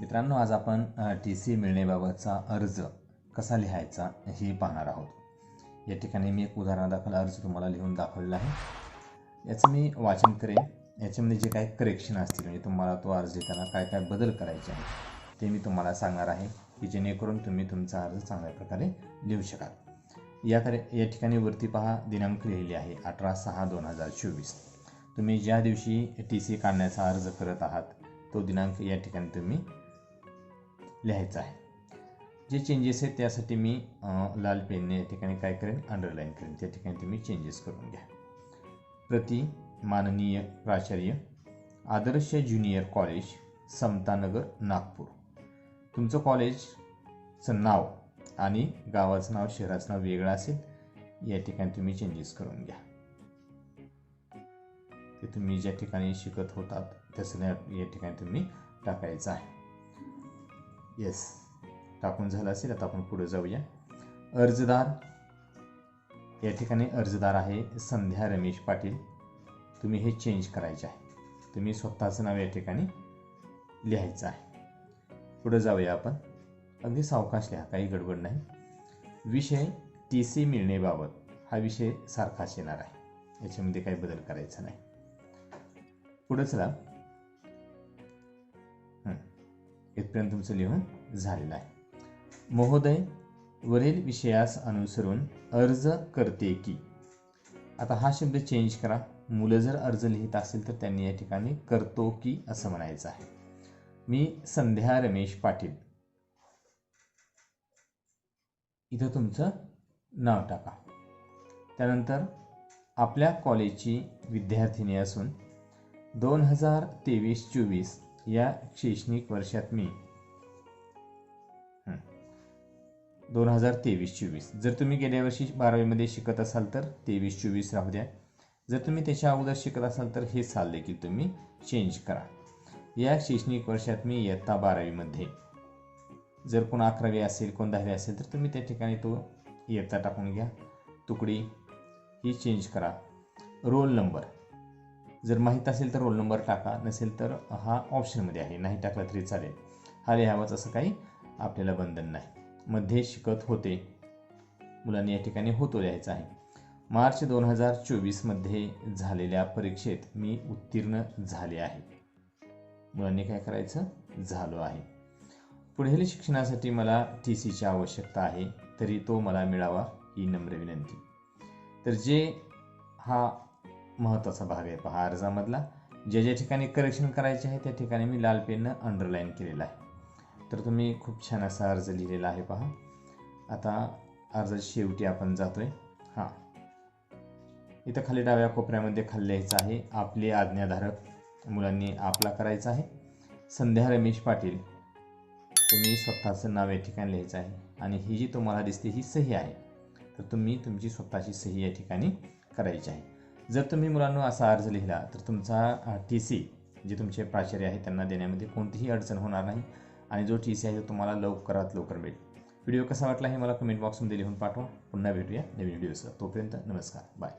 मित्रांनो आज आपण टी सी मिळण्याबाबतचा अर्ज कसा लिहायचा हे पाहणार आहोत. या ठिकाणी मी एक उदाहरणादाखल अर्ज तुम्हाला लिहून दाखवलेला आहे. याचं मी वाचन करेन. याच्यामध्ये जे काही करेक्शन असतील म्हणजे तुम्हाला तो अर्ज लिहिताना काय काय बदल करायचे आहे ते मी तुम्हाला सांगणार आहे की जेणेकरून तुम्ही तुमचा अर्ज चांगल्या प्रकारे लिहू शकाल. या करे या ठिकाणी वरती पहा दिनांक लिहिली आहे अठरा सहा दोन हजार चोवीस. तुम्ही ज्या दिवशी टी सी काढण्याचा अर्ज करत आहात तो दिनांक या ठिकाणी तुम्ही लिहायचं आहे. जे चेंजेस आहेत त्यासाठी मी लाल पेनने या ठिकाणी काय करेन? अंडरलाईन करेन. त्या ठिकाणी तुम्ही चेंजेस करून घ्या. प्रति माननीय प्राचार्य आदर्श ज्युनियर कॉलेज समतानगर नागपूर. तुमचं कॉलेजचं नाव आणि गावाचं नाव शहराचं नाव वेगळं असेल या ठिकाणी तुम्ही चेंजेस करून घ्या. ते तुम्ही ज्या ठिकाणी शिकत होतात तसं या ठिकाणी तुम्ही टाकायचं आहे. येस टाकून झालं असेल आता आपण पुढे जाऊया. अर्जदार. या ठिकाणी अर्जदार आहे संध्या रमेश पाटील. तुम्ही हे चेंज करायचे आहे. तुम्ही स्वतःचं नाव या ठिकाणी लिहायचं आहे. पुढे जाऊया आपण. अगदी सावकाश लिहा काही गडबड नाही. विषय टी सी मिळणेबाबत हा विषय सारखाच येणार आहे. याच्यामध्ये काही बदल करायचा नाही. पुढे चला. इथपर्यंत तुमचं लिहून झालेलं आहे. महोदय वरील विषयास अनुसरून अर्ज करते की? आता हा शब्द चेंज करा. मुलं जर अर्ज लिहित असेल तर त्यांनी या ठिकाणी करतो की असं म्हणायचं आहे. मी संध्या रमेश पाटील. इथं तुमचं नाव टाका. त्यानंतर आपल्या कॉलेजची विद्यार्थिनी असून दोन हजार तेवीस चोवीस या शैक्षणिक वर्षात मी. दोन हजार तेवीस चोवीस. जर तुम्ही गेल्या वर्षी बारावीमध्ये शिकत असाल तर तेवीस चोवीस राहू द्या. जर तुम्ही त्याच्या अगोदर शिकत असाल तर हे साल देखील तुम्ही चेंज करा. या शैक्षणिक वर्षात मी इयत्ता बारावीमध्ये. जर कोण अकरावी असेल कोण दहावी असेल तर तुम्ही त्या ठिकाणी तो इयत्ता टाकून घ्या. तुकडी. ही चेंज करा. Roll number. जर माहीत असेल तर रोल नंबर टाका नसेल तर हा ऑप्शनमध्ये आहे. नाही टाकला तरी चालेल. हा लिहावाच असं काही आपल्याला बंधन नाही. मध्ये शिकत होते. मुलांनी या ठिकाणी होतो लिहायचं आहे. मार्च दोन हजार चोवीसमध्ये झालेल्या परीक्षेत मी उत्तीर्ण झाले आहे. मुलांनी काय करायचं? झालो आहे. पुढील शिक्षणासाठी मला टी सीची आवश्यकता आहे. तरी तो मला मिळावा ही नम्र विनंती. तर जे हा महत्त्वाचा भाग आहे. पहा अर्जामधला ज्या ज्या ठिकाणी करेक्शन करायचे आहे त्या ठिकाणी मी लाल पेननं अंडरलाईन केलेलं आहे. तर तुम्ही खूप छान असा अर्ज लिहिलेला आहे पहा. आता अर्जाच्या शेवटी आपण जातो आहे हां. इथं खाली डाव्या कोपऱ्यामध्ये खाली लिहायचं आहे आपले आज्ञाधारक मुलांनी आपला करायचा आहे. संध्या रमेश पाटील तुम्ही स्वतःचं नाव या ठिकाणी लिहायचं आहे. आणि ही जी तुम्हाला दिसते ही सही आहे. तर तुम्ही तुमची स्वतःची सही या ठिकाणी करायची आहे. जर तुम्ही मुलांना असा अर्ज लिहिला तर तुमचा टी सी जे तुमचे प्राचार्य आहेत त्यांना देण्यामध्ये कोणतीही अडचण होणार नाही आणि जो टी सी आहे तो तुम्हाला लवकरात लवकर मिळेल. व्हिडिओ कसा वाटला हे मला कमेंट बॉक्समध्ये लिहून पाठवा. पुन्हा भेटूया नवीन व्हिडिओसह. तोपर्यंत नमस्कार. बाय